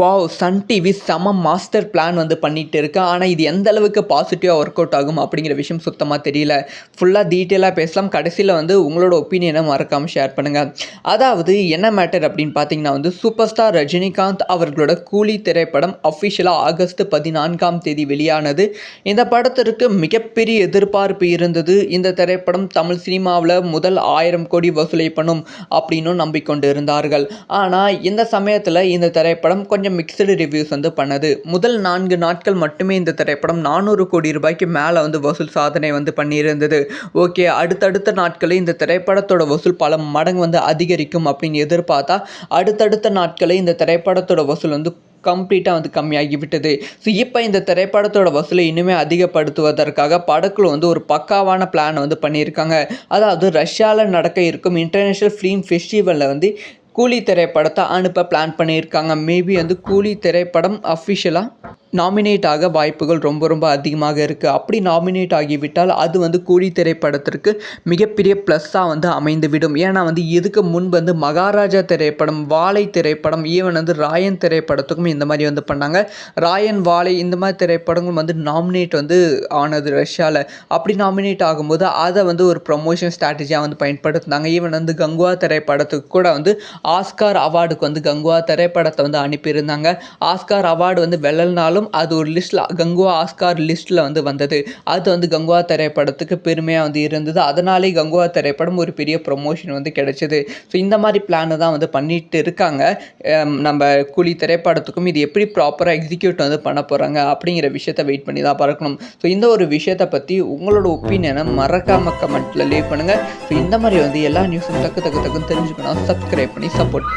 Wow Sun TV செம master plan வந்து பண்ணிகிட்டு இருக்கு. ஆனால் இது எந்த அளவுக்கு பாசிட்டிவாக ஒர்க் அவுட் ஆகும் அப்படிங்கிற விஷயம் சுத்தமாக தெரியல. ஃபுல்லாக டீட்டெயிலாக பேசலாம். கடைசியில் வந்து உங்களோட ஒப்பீனியனை மறக்காமல் ஷேர் பண்ணுங்கள் அதாவது என்ன மேட்டர் அப்படின்னு பார்த்தீங்கன்னா வந்து சூப்பர் ஸ்டார் ரஜினிகாந்த் அவர்களோட கூலி திரைப்படம் அஃபிஷியலாக ஆகஸ்ட் பதினான்காம் தேதி வெளியானது. இந்த படத்திற்கு மிகப்பெரிய எதிர்பார்ப்பு இருந்தது. இந்த திரைப்படம் தமிழ் சினிமாவில் முதல் ஆயிரம் கோடி வசூலை பண்ணும் அப்படின்னும் நம்பிக்கொண்டு இருந்தார்கள். ஆனால் இந்த சமயத்தில் இந்த திரைப்படம் கொஞ்சம் மிக்சடு ரிவ்யூஸ் வந்து பண்ணது. முதல் நான்கு நாட்கள் மட்டுமே இந்த திரைப்படம் நானூறு கோடி ரூபாய்க்கு மேலே வந்து வசூல் சாதனை வந்து பண்ணியிருந்தது. ஓகே அடுத்தடுத்த நாட்களில் இந்த திரைப்படத்தோட வசூல் பல மடங்கு வந்து அதிகரிக்கும் அப்படின்னு எதிர்பார்த்தா அடுத்தடுத்த நாட்களில் இந்த திரைப்படத்தோட வசூல் வந்து கம்ப்ளீட்டாக வந்து கம்மியாகி விட்டது ஸோ இப்போ இந்த திரைப்படத்தோட வசூலை இன்னுமே அதிகப்படுத்துவதற்காக படக்குழு வந்து ஒரு பக்காவான பிளான் வந்து பண்ணியிருக்காங்க. அதாவது ரஷ்யாவில் நடக்க இருக்கும் இன்டர்நேஷ்னல் ஃபிலிம் ஃபெஸ்டிவலில் வந்து கூலி திரைப்படத்தை அனுப்ப பிளான் பண்ணியிருக்காங்க. மேபி வந்து கூலி திரைப்படம் அஃபிஷியலாக நாமினேட் ஆக வாய்ப்புகள் ரொம்ப ரொம்ப அதிகமாக இருக்குது அப்படி நாமினேட் ஆகிவிட்டால் அது வந்து கூலி திரைப்படத்திற்கு மிகப்பெரிய ப்ளஸ்ஸாக வந்து அமைந்துவிடும். ஏன்னா வந்து இதுக்கு முன் வந்து மகாராஜா திரைப்படம் வாழை திரைப்படம் ஈவன் வந்து ராயன் திரைப்படத்துக்கும் இந்த மாதிரி வந்து பண்ணாங்க. ராயன் வாழை இந்த மாதிரி திரைப்படங்கள் வந்து நாமினேட் வந்து ஆனது ரஷ்யாவில் அப்படி நாமினேட் ஆகும்போது அதை வந்து ஒரு ப்ரொமோஷன் ஸ்ட்ராட்டஜியாக வந்து பயன்படுத்தினாங்க. ஈவன் வந்து கங்குவா திரைப்படத்துக்கு கூட வந்து ஆஸ்கார் அவார்டுக்கு வந்து கங்குவா திரைப்படத்தை வந்து அனுப்பியிருந்தாங்க. ஆஸ்கார் அவார்டு வந்து வெள்ளல்னாலும் வெல்லல்னாலும் அது ஒரு லிஸ்ட்டில் கங்குவா ஆஸ்கார் லிஸ்ட்டில் வந்து வந்தது. அது வந்து கங்குவா திரைப்படத்துக்கு பெருமையாக வந்து இருந்தது. அதனாலே கங்குவா திரைப்படம் ஒரு பெரிய ப்ரொமோஷன் வந்து கிடைச்சிது. ஸோ இந்த மாதிரி பிளானை தான் வந்து பண்ணிட்டு இருக்காங்க. நம்ம கூலி திரைப்படத்துக்கும் இது எப்படி ப்ராப்பராக எக்ஸிக்யூட் வந்து பண்ண போகிறாங்க அப்படிங்கிற விஷயத்த வெயிட் பண்ணி தான் பார்க்கணும். ஸோ இந்த ஒரு விஷயத்தை பற்றி உங்களோட ஒப்பீனியனை மறக்காம கமெண்ட்டில் லீவ் பண்ணுங்கள் ஸோ இந்த மாதிரி வந்து எல்லா நியூஸும் டக்கு டக்கு டக்குன்னு தெரிஞ்சுக்கணும். சப்ஸ்கிரைப் பண்ணி சப்போர்ட்